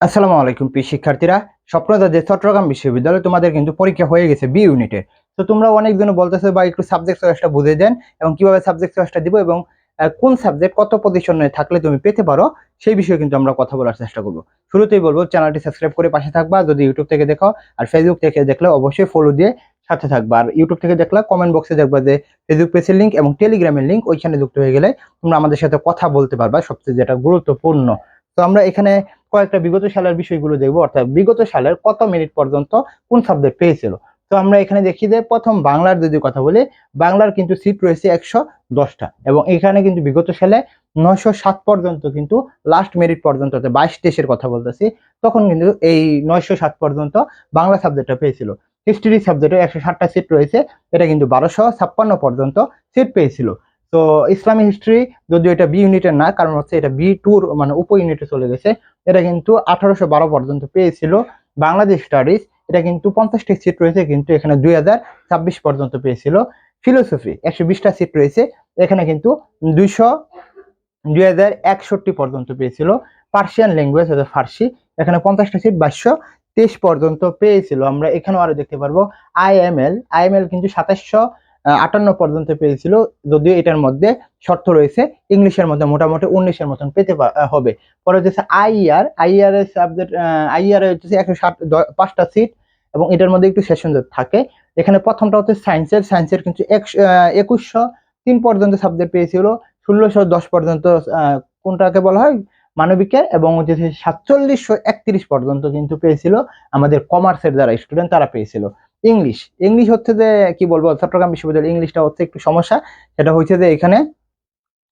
আসসালামু আলাইকুম, প্রিয় শিক্ষার্থীরা। স্বপ্নদা যে চট্টগ্রাম বিশ্ববিদ্যালয় তোমাদের কিন্তু পরীক্ষা হয়ে গেছে বি ইউনিটের তো তোমরা অনেকজন বলতেছো বা একটু সাবজেক্ট চয়েসটা বুঝে দেন এবং কীভাবে সাবজেক্ট চয়েসটা দিব এবং কোন সাবজেক্ট কত পজিশনে থাকলে তুমি পেতে পারো? সেই বিষয়ে কিন্তু আমরা কথা বলার চেষ্টা করব। শুরুতেই বলব, চ্যানেলটি সাবস্ক্রাইব করে পাশে থাকবা। যদি ইউটিউব থেকে দেখো আর ফেসবুক থেকে দেখলে অবশ্যই ফলো দিয়ে সাথে থাকবা। আর ইউটিউব থেকে দেখলে কমেন্ট বক্সে দেখবা যে ফেসবুক পেজের লিঙ্ক এবং টেলিগ্রামের লিঙ্ক ওইখানে যুক্ত হয়ে গেলে তোমরা আমাদের সাথে কথা বলতে পারবা। সবচেয়ে যেটা গুরুত্বপূর্ণ তো আমরা এখানে কয়েকটা বিগত সালের বিষয়গুলো দেখব, অর্থাৎ বিগত সালের কত মিনিট পর্যন্ত কোন সাবজেক্ট পেয়েছিল তো আমরা এখানে দেখি যে প্রথম বাংলার যদি কথা বলি, বাংলার কিন্তু সিট রয়েছে একশো দশটা এবং এখানে কিন্তু বিগত সালে নয়শো সাত পর্যন্ত কিন্তু লাস্ট মেরিট পর্যন্ত বাইশ দেশের কথা বলতেছি, তখন কিন্তু এই নয়শো সাত পর্যন্ত বাংলা সাবজেক্টটা পেয়েছিল। হিস্ট্রি সাবজেক্টে একশো ষাটটা সিট রয়েছে, এটা কিন্তু বারোশো ছাপ্পান্ন পর্যন্ত সিট পেয়েছিল। তো ইসলামী হিস্ট্রি যদিও এটা বি ইউনিটের না, কারণ হচ্ছে এটা বি টুর মানে উপ ইউনিটে চলে গেছে, এটা কিন্তু আঠারোশো বারো পর্যন্ত পেয়েছিল বাংলাদেশ স্টাডিজ এটা কিন্তু পঞ্চাশটি সিট রয়েছে, কিন্তু এখানে দুই হাজার ছাব্বিশ পর্যন্ত পেয়েছিল। ফিলোসফি একশো বিশটা সিট রয়েছে, এখানে কিন্তু দুইশো, দুই হাজার একষট্টি পর্যন্ত পেয়েছিল। পার্সিয়ান ল্যাঙ্গুয়েজ অর্থাৎ ফার্সি, এখানে পঞ্চাশটা সিট বাইশশো তেইশ পর্যন্ত পেয়েছিল। আমরা এখানেও আরও দেখতে পারব আইএমএল আইএমএল কিন্তু সাতাশশো আটান্ন পর্যন্ত পেয়েছিল, যদিও এটার মধ্যে শর্ত রয়েছে, ইংলিশের মধ্যে মোটামুটি উনিশের মতন পেতে হবে। পরে হচ্ছে আইআর আইআর সাবজেক্ট আইআর হচ্ছে একশো ষাট পাঁচটা সিট এবং এটার মধ্যে একটু সেশন থাকে, এখানে প্রথমটা হচ্ছে সায়েন্সের সায়েন্সের কিন্তু একশো একুশশো তিন পর্যন্ত সাবজেক্ট পেয়েছিল, ষোলোশো দশ পর্যন্ত কোনটাকে বলা হয়? মানবিকের এবং হচ্ছে সাতচল্লিশশো একত্রিশ পর্যন্ত কিন্তু পেয়েছিল, আমাদের কমার্সের যারা স্টুডেন্ট তারা পেয়েছিল। ইংলিশ ইংলিশ হচ্ছে যে, কি বলব, চট্টগ্রাম বিশ্ববিদ্যালয় ইংলিশটা হচ্ছে একটু সমস্যা। সেটা হচ্ছে যে, এখানে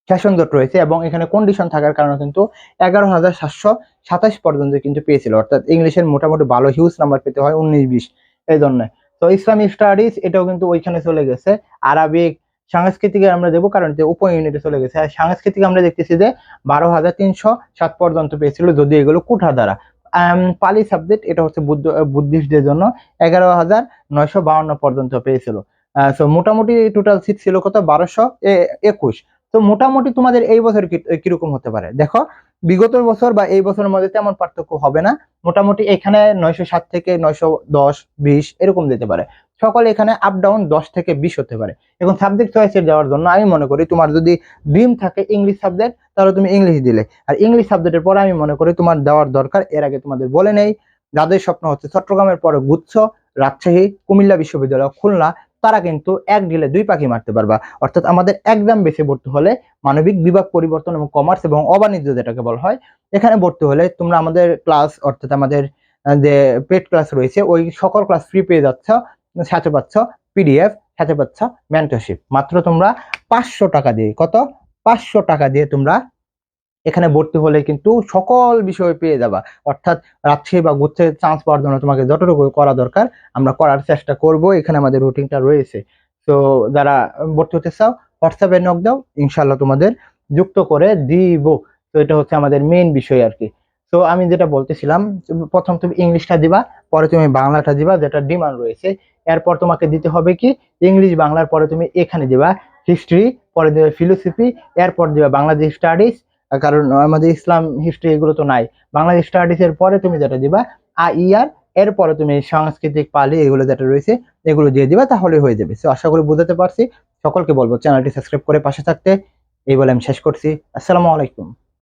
সেশন জট রয়েছে এবং এখানে কন্ডিশন থাকার কারণে কিন্তু এগারো হাজার সাতশো সাতাশ পর্যন্ত কিন্তু পেয়েছিল। অর্থাৎ ইংলিশের মোটামুটি ভালো হিউজ নাম্বার পেতে হয় উনিশ, বিশ এই জন্য তো ইসলামিক স্টাডিজ এটাও কিন্তু ওইখানে চলে গেছে। আরবিক সাংস্কৃতিকে আমরা দেবো কারণ যে উপ ইউনিটে চলে গেছে। আর সাংস্কৃতিক আমরা দেখতেছি যে, বারো হাজার তিনশো সাত পর্যন্ত পেয়েছিল যদি এগুলো কুঠা দ্বারা। পালি সাবজেক্ট এটা হচ্ছে বুদ্ধ বুদ্ধিস্টদের জন্য এগারো হাজার নয়শো বাউন্ন পর্যন্ত পেয়েছিল। সো মোটামুটি টোটাল সিট ছিল কত? বারোশো একুশ। তো মোটামুটি তোমাদের এই বছর কীরকম হতে পারে? দেখো বিগত বছর বা এই বছরের মধ্যে তেমন পার্থক্য হবে না। মোটামুটি এখানে নয়শো সাত থেকে নয়শো দশ, বিশ এরকম যেতে পারে। সকলে এখানে আপ ডাউন দশ থেকে বিশ হতে পারে। এখন সাবজেক্ট চয়েসের যাওয়ার জন্য আমি মনে করি তোমার যদি ড্রিম থাকে ইংলিশ সাবজেক্ট তাহলে তুমি ইংলিশ দিলে। আর ইংলিশ সাবজেক্টের পরে আমি মনে করি তোমার দেওয়ার দরকার, এর আগে তোমাদের বলে নেই। যাদের স্বপ্ন হচ্ছে চট্টগ্রামের পরে গুচ্ছ, রাজশাহী, কুমিল্লা বিশ্ববিদ্যালয়, খুলনা তারা কিন্তু এক ডিলে দুই পাখি মারতে পারবা। অর্থাৎ আমাদের একদম বেশি ভর্তি হলে মানবিক বিভাগ পরিবর্তন এবং কমার্স এবং অবাণিজ্য যেটাকে বলা হয়, এখানে ভর্তি হলে তোমরা আমাদের ক্লাস অর্থাৎ আমাদের যে পেড ক্লাস রয়েছে, ওই সকল ক্লাস ফ্রি পেয়ে যাচ্ছ, সাথে পাচ্ছ পিডিএফ সাথে পাচ্ছ মেন্টরশিপ মাত্র তোমরা পাঁচশো টাকা দিয়ে, কত? পাঁচশো টাকা দিয়ে তোমরা এখানে ভর্তি হলে কিন্তু সকল বিষয় পেয়ে যাবা। অর্থাৎ রাজশাহী বা গুচ্ছে চান্স পাওয়ার জন্য তোমাকে যতটুকু করা দরকার, আমরা করার চেষ্টা করব। এখানে আমাদের রুটিনটা রয়েছে। তো যারা ভর্তি হতে চাও হোয়াটসঅ্যাপে নক দাও ইনশাল্লাহ তোমাদের যুক্ত করে দিব। তো এটা হচ্ছে আমাদের মেইন বিষয় আর কি। তো আমি যেটা বলতেছিলাম, প্রথম তুমি ইংলিশটা দিবা, পরে তুমি বাংলাটা দিবা, যেটা ডিমান্ড রয়েছে। এরপর তোমাকে দিতে হবে কি, ইংলিশ বাংলার পরে তুমি এখানে দিবা হিস্ট্রি পরে দেবে ফিলোসফি এরপর দিবা বাংলাদেশ স্টাডিজ কারণ আমাদের ইসলাম হিস্ট্রি এগুলো তো নাই। বাংলাদেশ স্টাডিজ এর পরে তুমি যেটা দিবা আ ইয়ার এরপরে তুমি সাংস্কৃতিক পালি এগুলো যেটা রয়েছে, এগুলো দিয়ে দিবা, তাহলে হয়ে যাবে। সো আশা করি বুঝাতে পারছি। সকলকে বলব চ্যানেলটি সাবস্ক্রাইব করে পাশে থাকতে। এই বলে আমি শেষ করছি। আসসালামু আলাইকুম।